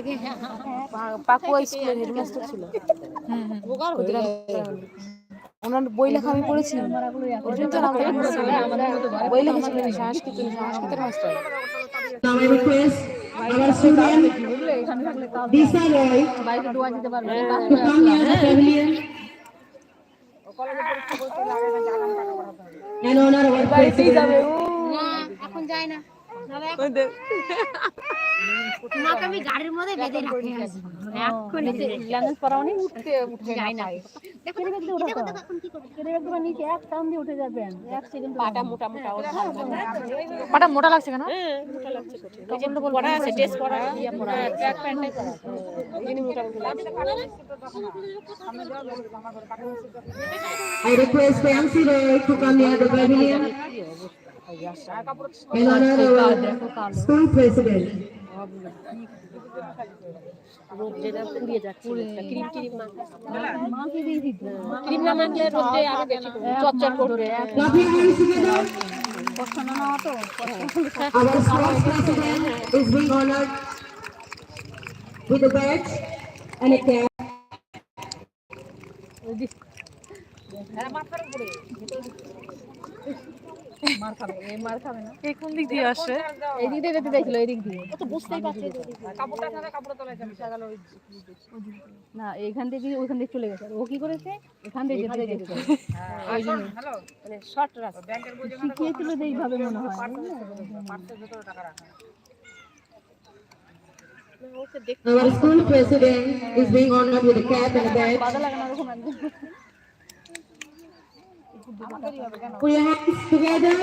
আগে পাকুয়া স্কুলের হেডমাস্টার ছিল ওনার বই লেখা আমি পড়েছি লেখা বই সংস্কৃত সংস্কৃতের master Now I request our student Disa Roy to come near the pavilion and honor our president. এখন যায় না তোমাকে আমি গাড়ির মধ্যে বেঁধে রাখি এখন ল্যাঙ্গুয়েজ পড়াওনি উঠতে উঠে যায় না। কেটে ব্যাগটা উঠাতে হবে কেটে ব্যাগটা নিচে এক টান দিয়ে উঠে যাবেন। এক সেকেন্ড পাটা মোটা মোটা পাটা মোটা লাগছে কেন? পড়া আছে টেস্ট করা ইয়া পড়া ট্র্যাক প্যান্টে I request Fancy Roy to come near the pavilion. and honor our school president. যেটা পুড়িয়ে যাচ্ছে ক্রিম ক্রিম মাকে দিয়ে দিত ক্রিম না মাখলে রোদে আরও বেশি চচ্চর করবে. কষ্ট না তো is being honored with a badge and a cap. মার খাবে এই মার খাবে না। এই কোন দিক দিয়ে আসে? এই দিক দিয়ে যেতে দেখল এই দিক দিয়ে তো বুঝতেই পারছে না এইখান থেকে ওইখান থেকে চলে গেছে। ও কি করেছে? এখান থেকে যেতে দেখেছে ওই জন্য। মানে শর্ট রাস্তা। শিখিয়েছিল যে এইভাবে মনে হয়। Our school president is being honored with a cap and a badge. Put your hands together.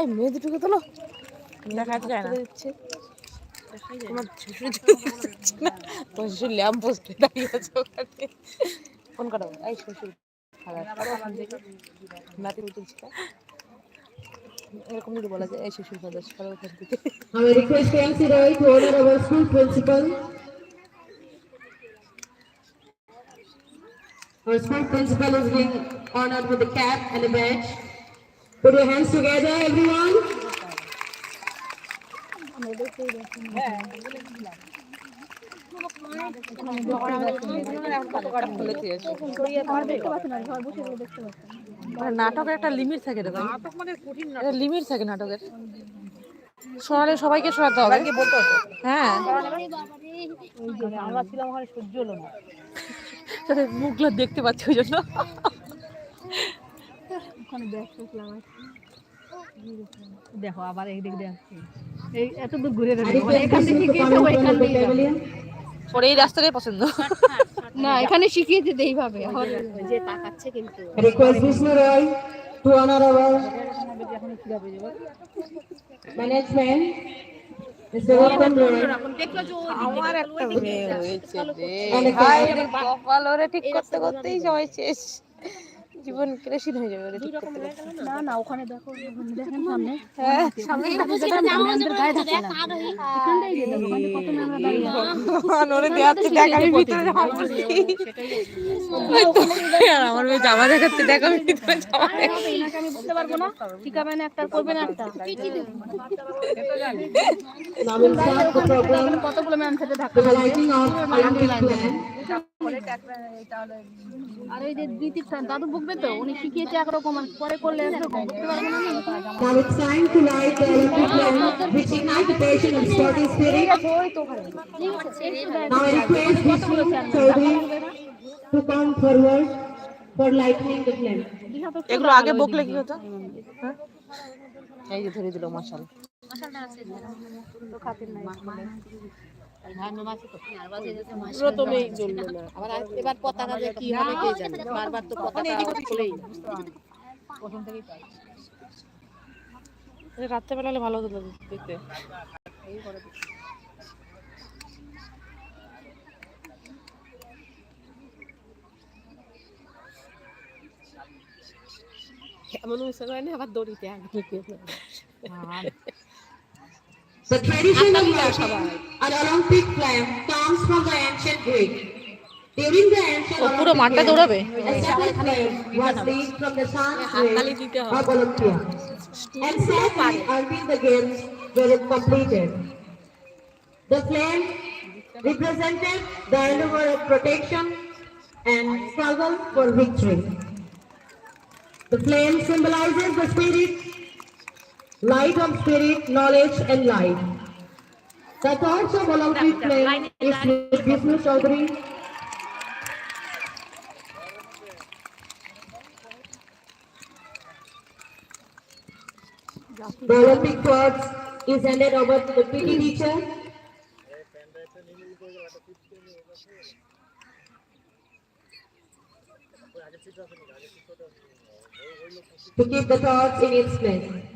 এই মেয়ে দুটোকে তোলো। দেখা যায় না। তোমার শ্বশুর তোমার শ্বশুর ল্যাম্প পোস্টে দাঁড়িয়ে আছে ওখানে। ফোন করো এই শ্বশুর নাতি তুলছি এরকম যদি বলা যায় এই শ্বশুর খাবার খাবো ওখান থেকে I will request Fancy Roy to honor our school principal. Our school principal is being honored with a cap and a badge. Put your hands together, everyone. নাটকের একটা লিমিট থাকে রে ভাই। লিমিট থাকে নাটকের। শোনালে সবাইকে শোনাতে হবে। হ্যাঁ। আমরা ছিলাম ওখানে সহ্য হলো না। তাদের মুখগুলো দেখতে পাচ্ছি ওই জন্য। দেখো আবার এই দিক দিয়ে আসছে। এই এত দূর ঘুরে মানে এখান থেকে ওর এই রাস্তাটাই পছন্দ না এখানে শিখিয়েছে যে এইভাবে যে তাকাচ্ছে কিন্তু request Vishnu Roy to our management management. Mr. আমার একটা হয়েছে রে অনেক ভালো। রে কপাল ওরে ঠিক করতে করতেই সবাই শেষ জীবন কেরেসিন হয়ে যাবে না? না ওখানে দেখো দেখেন সামনে। হ্যাঁ সামনে কত মেয়ে আমরা মেয়ে জামা দেখাচ্ছে দেখ আমি ভিতরে জামা আমি বলতে পারব না। শিখাবে না একটা করবে না একটা। কতগুলো ম্যাম সাথে ধাক্কা with the lighting of Olympic plan. আর এই যে দিদি দাদু বুকবে তো উনি শিখিয়েছে একরকম আর পরে করলে একরকম বুঝতে পারব না আমি। Now it's time to light the Olympic lamp, which ignite the passion and sporting spirit. Now I request Vishnu Chaudhary to come forward for lighting the flame. এগুলো আগে বকলে কি হতো হ্যাঁ? এই যে ধরে দিল মশাল প্রথমেই জ্বললো না। আবার এবার পতাকা যে কি হবে কে জানে? বারবার তো পতাকা খুলেই রাত্রেবেলা হলে ভালো হতো দেখতে। এমন উৎসব হয় না আবার দড়িতে আগে The tradition of an Olympic flame comes from the ancient Greek. During the ancient Olympic games, a separate flame was made from the sun's rays of Olympia. And sadly, until the games were completed, the flame represented the endeavor of protection and struggle for victory. The flame symbolizes the spirit light of spirit, knowledge and life. The torch of Olympic flame is Vishnu Chaudhary. The Olympic torch is handed over to the PT teacher. To keep the torch in its place.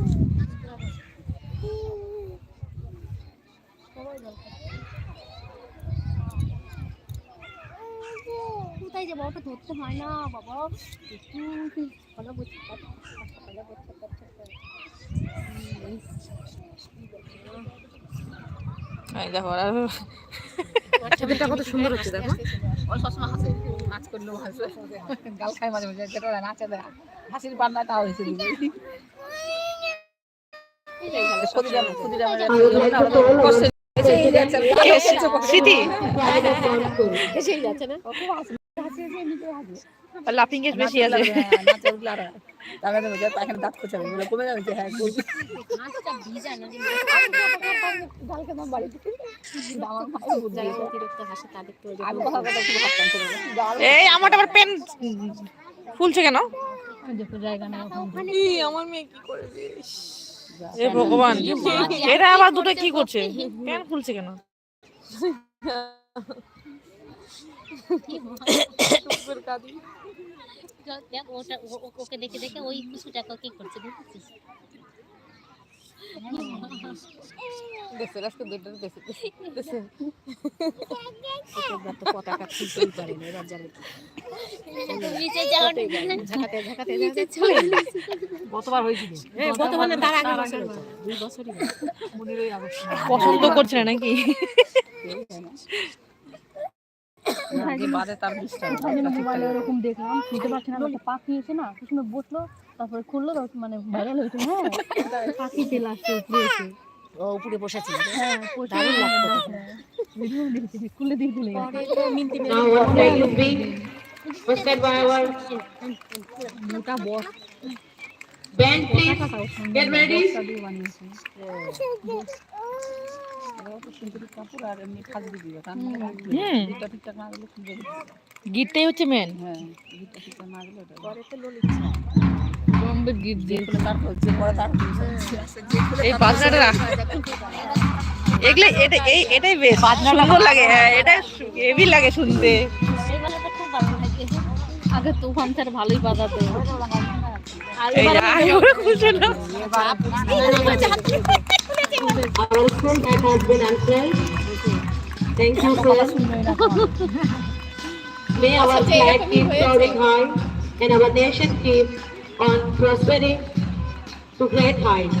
কোথায় যাব ওটা ধরতে হয় না বাবা একটু ভালো বুঝতে ভালো বুঝতে পারছ দেখো কত সুন্দর হচ্ছে দেখো ও সবসময় হাসে নাচ করলেও হাসে গাল খায় মাঝে মাঝে যেটা নাচে দেয় হাসির হয়েছে would like to লাফিং বেশি আছে দাঁত খোঁচাবে বলে কমে যাবে যে হ্যাঁ করবি ভিজা না আমার মায়ের বুদ্ধি অতিরিক্ত হাসে তাদের তো আমি কথা কথা খুব হাসতাম এই আমার আবার পেন ফুলছে কেন? জায়গা না আমার মেয়ে কি করে এ ভগবান। এটা আবার দুটো কি করছে? কেন খুলছে কেন? ওকে দেখে দেখে ওই কিছুটাকে কি করছে, দেখছিস? দেশে আজকে দুটো দেশে দেশে তো পতাকা তুলতেই পারে না এবার জানে নিচে যাওয়ার ঝাঁকাতে ঝাঁকাতে নিচে চলে গতবার হয়েছিল কত মানে তার আগে বছর দুই বছরই হয়েছে। পনেরোই পছন্দ করছে না নাকি বাদে তার ওরকম দেখলাম শুনতে পারছি না একটা পাখি এসে না কি বসল তারপরে খুললো মানে ভাইরাল হয়েছে হ্যাঁ। পাখিতে লাস্টে উপরে ও উপরে বসেছিল হ্যাঁ দারুণ লাগতো খুলে দিয়ে মোটা বস band. Please get ready. মানে সুন্দর গিটটাই হচ্ছে মেন হ্যাঁ গিটটা ঠিকঠাক না গেলে ওটা পরে তো গিট যে খুলে তার হচ্ছে পরে তার এই বাজনাটা রাখ এগুলো এটা এই এটাই বেশ সুন্দর লাগে হ্যাঁ এটা হেভি লাগে শুনতে তো খুব ভালো লাগে আগে তুফান স্যার ভালোই বাজাতো. Thank you, sir. May our flag keep soaring high and our nation keep on prospering to great heights.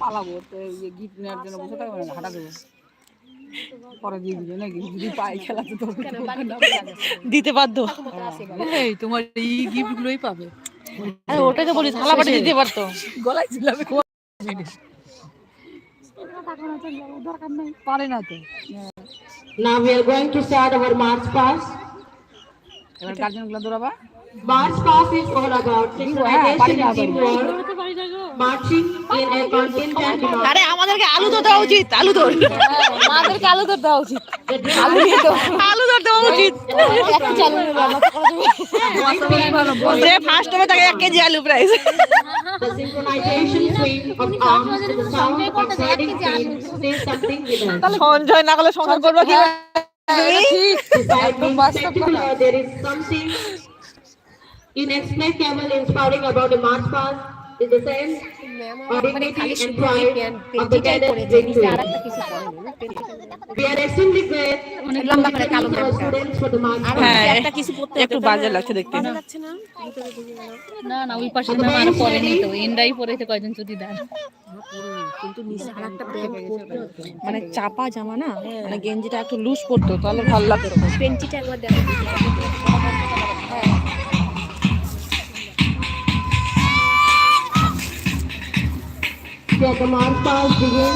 পালাবো তো গিফট নেওয়ার জন্য বসে থাকব না হাঁটা দেবো পরে দিয়ে দিবে নাকি যদি পাই খেলা তো দিতে বাধ্য। এই তোমার এই গিফট গুলোই পাবে। আরে ওটাই তো বলি থালা বাটি দিতে পারতো। গলায় ছিলাম পারে না তো Now we are going to start our march past. এবার দৌড়াবা March past is all about synchronization and teamwork marching in a contingent democracy. আরে আমাদেরকে আলু দর দেওয়া উচিত আলু দর মাদেরকে আলু দর দেওয়া উচিত The drum আলু দর দেওয়া উচিত একটা চালু তো যে ফার্স্ট হবে তাকে এক কেজি আলু price The synchronization swing of arms to the sound of sliding feet says something with us. সঞ্চয় না করলে সংসার করব কি Beside being spectacular, there is something inexplicable, inspiring about the march past is the sense of dignity and pride of the cadets bring to it. We are extremely grateful to our students for the march past. হ্যাঁ একটু বাজে লাগছে দেখতে না না ওই পাশে ma'am আর পরেনি ready? তো ইন্ডাই পরেছে কয়জন চুড়িদার মানে চাপা জামা না মানে গেঞ্জিটা একটু লুজ পড়তো তাহলে ভালো লাগতো পেন্টিটা একবার দেখো get them on positive.